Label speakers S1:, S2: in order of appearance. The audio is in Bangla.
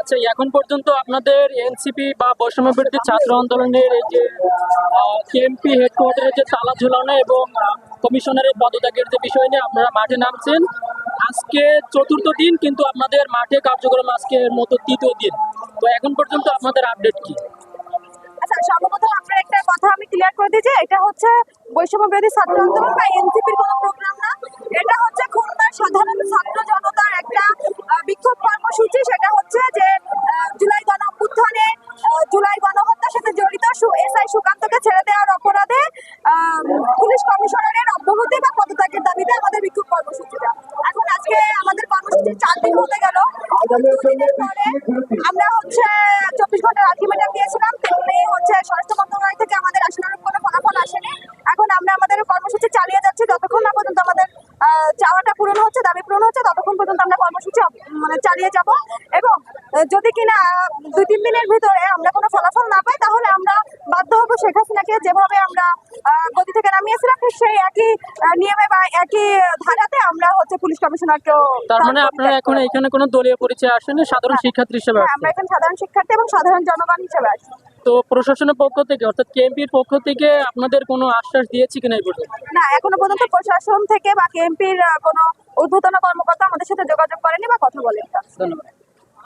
S1: আচ্ছা এখন পর্যন্ত আপনাদের এনসিপি বা বৈষম্য ছাত্র আন্দোলনের এই যে কেএমপি হেডকোয়ার্টারের যে তালা ঝুলানো এবং কমিশনারের পদত্যাগের যে বিষয় নিয়ে আপনারা মাঠে নামছেন, আজকে চতুর্থ দিন কিন্তু আপনাদের মাঠে কার্যক্রম আজকের মতো তৃতীয় দিন। তো এখন পর্যন্ত আপনাদের আপডেট কি?
S2: আচ্ছা সর্বপ্রথম আপনার একটা কথা আমি ক্লিয়ার করে দিই যে এটা হচ্ছে বৈষম্য বিরোধী ছাত্র আন্দোলন বা এনসিপির কোনো প্রোগ্রাম না। এটা হচ্ছে খুলনার সাধারণ ছাত্র জনতার একটা কর্মসূচি সেটা হচ্ছে যে জুলাই গণ অভ্যুত্থানে জুলাই গণহত্যার সাথে জড়িত এসআই সুকান্তকে ছেড়ে দেওয়ার অপরাধে পুলিশ কমিশনারের অব্যাহতি বা পদত্যাগের দাবিতে আমাদের বিক্ষোভ কর্মসূচিটা। এখন আজকে আমাদের কর্মসূচি চার দিন হতে গেল। দুদিনের পরে আমরা হচ্ছে চব্বিশ ঘণ্টার আলটিমেটাম দিয়েছিলাম তেমনি হচ্ছে স্বরাষ্ট্র মন্ত্রণালয় থেকে আমাদের আশানুরূপ কোনো ফলাফল আসেনি। এখন আমরা আমাদের কর্মসূচি চালিয়ে যাচ্ছি যতক্ষণ না পর্যন্ত আমাদের আহ, চাওয়াটা পূরণ হচ্ছে দাবি পূরণ হচ্ছে ততক্ষণ পর্যন্ত আমরা কর্মসূচি মানে চালিয়ে যাব এবং যদি কিনা দুই তিন দিনের ভিতরে আমরা কোনো ফলাফল না পাই তাহলে আমরা বাধ্য হব শেখ হাসিনাকে যেভাবে আমরা গদি থেকে নামিয়েছিলাম ঠিক সেই একই নিয়মে বা একই ধারাতে আমরা হচ্ছে পুলিশ কমিশনারকেও
S1: তার মানে আপনারা এখন এখানে কোনো দলীয় পরিচয় আসেনি সাধারণ শিক্ষার্থী হিসেবে
S2: হ্যাঁ, আমরা এখন সাধারণ শিক্ষার্থী এবং সাধারণ জনগণ হিসেবে আছি
S1: তো প্রশাসনের পক্ষ থেকে অর্থাৎ কেএমপির পক্ষ থেকে আপনাদের কোনো আশ্বাস দিয়েছে কিনা এই পর্যন্ত?
S2: না এখনও পর্যন্ত প্রশাসন থেকে বা কেএমপির কোনো ঊর্ধ্বতন কর্মকর্তা আমাদের সাথে যোগাযোগ করেনি বা কথা বলেনি।
S1: ধন্যবাদ।